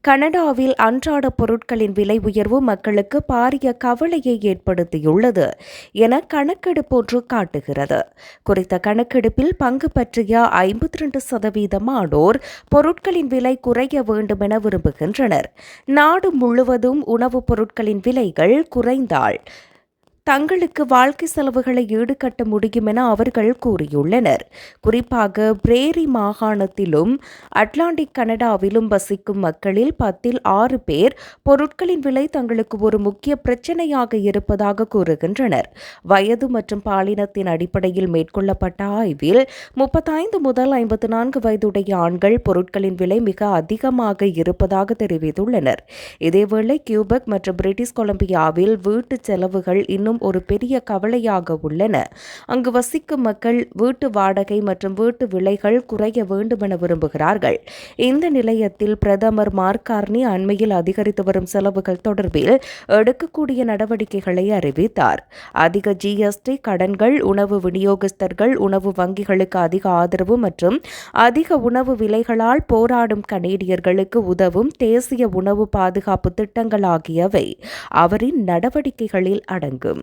கனடாவில் அன்றாட பொருட்களின் விலை உயர்வு மக்களுக்கு பாரிய கவலையை ஏற்படுத்தியுள்ளது என கணக்கெடுப்பு ஒன்று காட்டுகிறது. குறித்த கணக்கெடுப்பில் பங்கு பற்றிய ஐம்பத்தி ரெண்டு சதவீதமானோர் பொருட்களின் விலை குறைய வேண்டும் என விரும்புகின்றனர். நாடு முழுவதும் உணவுப் பொருட்களின் விலைகள் குறைந்தால் தங்களுக்கு வாழ்க்கை செலவுகளை ஈடுகட்ட முடியும் என அவர்கள் கூறியுள்ளனர். குறிப்பாக பிரேரி மாகாணத்திலும் அட்லாண்டிக் கனடாவிலும் வசிக்கும் மக்களில் பத்தில் ஆறு பேர் பொருட்களின் விலை தங்களுக்கு ஒரு முக்கிய பிரச்சனையாக இருப்பதாக கூறுகின்றனர். வயது மற்றும் பாலினத்தின் அடிப்படையில் மேற்கொள்ளப்பட்ட ஆய்வில் முப்பத்தைந்து முதல் ஐம்பத்தி நான்கு வயதுடைய ஆண்கள் பொருட்களின் விலை மிக அதிகமாக இருப்பதாக தெரிவித்துள்ளனர். இதேவேளை கியூபெக் மற்றும் பிரிட்டிஷ் கொலம்பியாவில் வீட்டு செலவுகள் இன்னும் ஒரு பெரிய கவலையாக உள்ளன. அங்கு வசிக்கும் மக்கள் வீட்டு வாடகை மற்றும் வீட்டு விலைகள் குறைய வேண்டுமென விரும்புகிறார்கள். இந்த நிலையத்தில் பிரதமர் மார்கார்னி அண்மையில் அதிகரித்து வரும் செலவுகள் தொடர்பில் எடுக்கக்கூடிய நடவடிக்கைகளை அறிவித்தார். அதிக ஜிஎஸ்டி கடன்கள் உணவு விநியோகஸ்தர்கள் உணவு வங்கிகளுக்கு அதிக ஆதரவு மற்றும் அதிக உணவு விலைகளால் போராடும் கனேடியர்களுக்கு உதவும் தேசிய உணவு பாதுகாப்பு திட்டங்கள் ஆகியவை அவரின் நடவடிக்கைகளில் அடங்கும்.